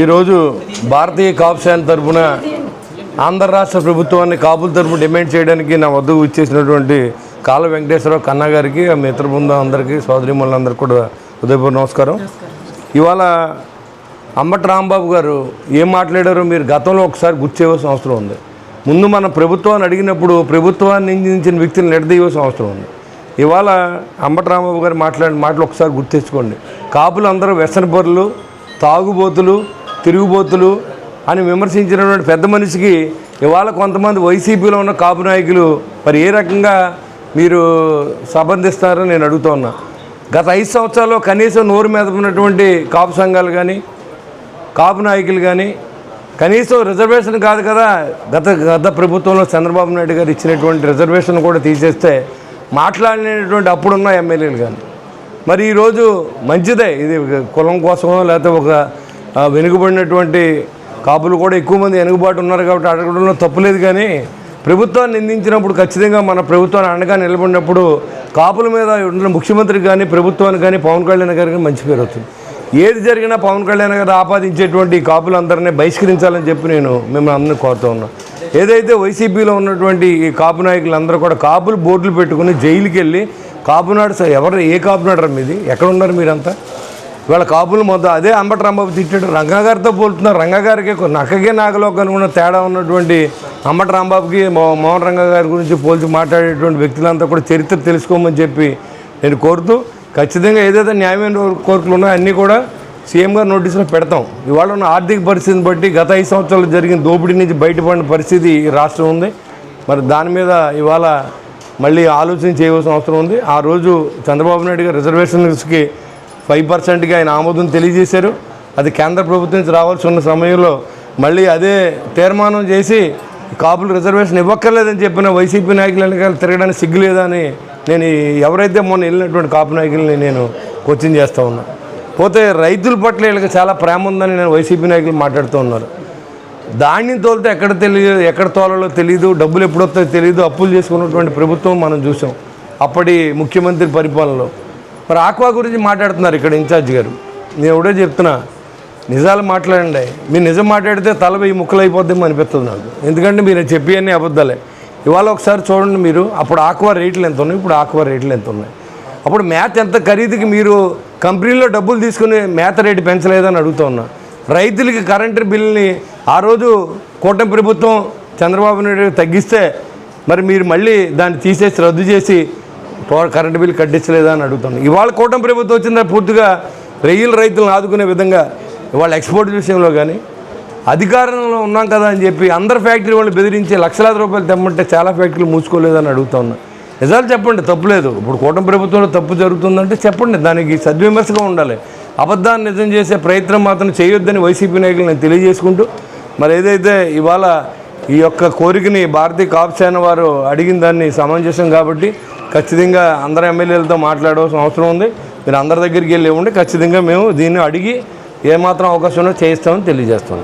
ఈరోజు భారతీయ కాపు సేన తరఫున ఆంధ్ర రాష్ట్ర ప్రభుత్వాన్ని కాపుల తరఫు డిమాండ్ చేయడానికి నా వద్దకు ఇచ్చేసినటువంటి కాల వెంకటేశ్వరరావు కన్నా గారికి ఆ మిత్ర బృందం అందరికీ సోదరిమూలందరికీ కూడా ఉదయపూర్ నమస్కారం. ఇవాళ అంబట రాంబాబు గారు ఏం మాట్లాడారో మీరు గతంలో ఒకసారి గుర్తు చేయవలసిన అవసరం ఉంది. ముందు మన ప్రభుత్వాన్ని అడిగినప్పుడు ప్రభుత్వాన్ని నిందించిన వ్యక్తిని నిడదీయవలసిన అవసరం ఉంది. ఇవాళ అంబటరామబాబు గారు మాట్లాడిన మాటలు ఒకసారి గుర్తించుకోండి. కాపులు అందరూ వ్యసనపరులు తాగుబోతులు తిరుగుబోతులు అని విమర్శించినటువంటి పెద్ద మనిషికి ఇవాళ కొంతమంది వైసీపీలో ఉన్న కాపు నాయకులు మరి ఏ రకంగా మీరు సంబంధిస్తారని నేను అడుగుతా ఉన్నా. గత ఐదు సంవత్సరాల్లో కనీసం నోరు మీద ఉన్నటువంటి కాపు సంఘాలు కానీ కాపు నాయకులు కానీ కనీసం రిజర్వేషన్ కాదు కదా. గత గత ప్రభుత్వంలో చంద్రబాబు నాయుడు గారు ఇచ్చినటువంటి రిజర్వేషన్ కూడా తీసేస్తే మాట్లాడినటువంటి అప్పుడున్న ఎమ్మెల్యేలు కానీ. మరి ఈరోజు మంచిదే ఇది కులం కోసమో లేకపోతే ఒక వెనుకబడినటువంటి కాపులు కూడా ఎక్కువ మంది వెనుకబాటు ఉన్నారు కాబట్టి అడగడంలో తప్పులేదు కానీ ప్రభుత్వాన్ని నిందించినప్పుడు ఖచ్చితంగా మన ప్రభుత్వాన్ని అండగా నిలబడినప్పుడు కాపుల మీద ఉన్న ముఖ్యమంత్రికి కానీ ప్రభుత్వానికి కానీ పవన్ కళ్యాణ్ గారికి మంచి పేరు అవుతుంది ఏది జరిగినా పవన్ కళ్యాణ్ గారు ఆపాదించేటువంటి కాపులందరినీ బహిష్కరించాలని చెప్పి నేను మిమ్మల్ని అందరినీ కోరుతూ ఉన్నాను ఏదైతే వైసీపీలో ఉన్నటువంటి ఈ కాపు నాయకులందరూ కూడా కాపులు బోర్డులు పెట్టుకుని జైలుకి వెళ్ళి కాపునాడు సార్ ఎవరు ఏ కాపునాడరా మీది? ఎక్కడ ఉన్నారు మీరంతా? ఇవాళ కాపులు మొదలు అదే అంబటి రాంబాబు తిట్టాడు రంగాగారితో పోలుతున్నారు. రంగాగారికి నక్కగే నాగలో కనుగొన్న తేడా ఉన్నటువంటి అంబటి రాంబాబుకి మోహన్ రంగా గారి గురించి పోల్చి మాట్లాడేటువంటి వ్యక్తులంతా కూడా చరిత్ర తెలుసుకోమని చెప్పి నేను కోరుతూ ఖచ్చితంగా ఏదైతే న్యాయమైన కోరికలు ఉన్నాయో అన్నీ కూడా సీఎం గారు నోటీసులో పెడతాం. ఇవాళ ఉన్న ఆర్థిక పరిస్థితిని బట్టి గత ఐదు సంవత్సరాలు జరిగిన దోపిడీ నుంచి బయటపడిన పరిస్థితి రాష్ట్రం ఉంది. మరి దాని మీద ఇవాళ మళ్ళీ ఆలోచన చేయవలసిన అవసరం ఉంది. ఆ రోజు చంద్రబాబు నాయుడు గారు రిజర్వేషన్స్కి ఫైవ్ పర్సెంట్గా ఆయన ఆమోదం తెలియజేశారు. అది కేంద్ర ప్రభుత్వం నుంచి రావాల్సి ఉన్న సమయంలో మళ్ళీ అదే తీర్మానం చేసి కాపులు రిజర్వేషన్ ఇవ్వక్కర్లేదని చెప్పిన వైసీపీ నాయకులు వెనకాల తిరగడానికి సిగ్గు లేదా అని నేను ఎవరైతే మొన్న వెళ్ళినటువంటి కాపు నాయకుల్ని నేను కోచింగ్ చేస్తూ ఉన్నా. పోతే రైతుల పట్ల వీళ్ళకి చాలా ప్రేమ ఉందని నేను వైసీపీ నాయకులు మాట్లాడుతూ ఉన్నారు. ధాన్యం తోలితే ఎక్కడ తెలియదు ఎక్కడ తోలాలో తెలియదు డబ్బులు ఎప్పుడు వస్తాయో తెలియదు అప్పులు చేసుకున్నటువంటి ప్రభుత్వం మనం చూసాం. అప్పటి ముఖ్యమంత్రి పరిపాలనలో. మరి ఆక్వా గురించి మాట్లాడుతున్నారు ఇక్కడ ఇన్ఛార్జ్ గారు. నేను ఎవడో చెప్తున్నా నిజాలు మాట్లాడండి. మీరు నిజం మాట్లాడితే తల వెయ్యి ముక్కలు అయిపోద్దేమో అనిపిస్తుంది నాకు. ఎందుకంటే మీరు చెప్పి అన్ని అబద్ధాలే. ఇవాళ ఒకసారి చూడండి మీరు. అప్పుడు ఆక్వా రేట్లు ఎంత ఉన్నాయి? ఇప్పుడు ఆక్వా రేట్లు ఎంత ఉన్నాయి? అప్పుడు మేత ఎంత ఖరీదుకి మీరు కంపెనీలో డబ్బులు తీసుకుని మేత రేటు పెంచలేదని అడుగుతూ ఉన్నా. రైతులకి కరెంటు బిల్లుని ఆ రోజు కూటమి ప్రభుత్వం చంద్రబాబు నాయుడు తగ్గిస్తే మరి మీరు మళ్ళీ దాన్ని తీసేసి రద్దు చేసి కరెంటు బిల్లు కట్టించలేదా అని అడుగుతున్నాను ఇవాళ కూటమి ప్రభుత్వం వచ్చిందా పూర్తిగా? రెయ్యల రైతులను ఆదుకునే విధంగా ఇవాళ ఎక్స్పోర్ట్ విషయంలో కానీ అధికారంలో ఉన్నాం కదా అని చెప్పి అందరు ఫ్యాక్టరీ వాళ్ళు బెదిరించి లక్షలాది రూపాయలు తెమ్మంటే చాలా ఫ్యాక్టరీలు మూసుకోలేదని అడుగుతా ఉన్నా. నిజాలు చెప్పండి తప్పులేదు ఇప్పుడు కూటమి ప్రభుత్వంలో తప్పు జరుగుతుందంటే చెప్పండి దానికి సద్విమర్శగా ఉండాలి. అబద్ధాన్ని నిజం చేసే ప్రయత్నం మాత్రం చేయొద్దని వైసీపీ నాయకులు నేను తెలియజేసుకుంటూ మరి ఏదైతే ఇవాళ ఈ యొక్క కోరికని భారతీయ కాపుసేన వారు అడిగిన దాన్ని సమంజసం కాబట్టి ఖచ్చితంగా అందరు ఎమ్మెల్యేలతో మాట్లాడవలసిన అవసరం ఉంది. మీరు అందరి దగ్గరికి వెళ్ళి ఇవ్వండి ఖచ్చితంగా మేము దీన్ని అడిగి ఏమాత్రం అవకాశం ఉన్నా చేయిస్తామని తెలియజేస్తాం.